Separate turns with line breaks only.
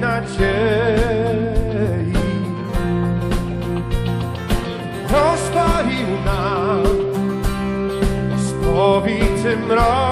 nadziei. Rozpalił nam spowitym mrokiem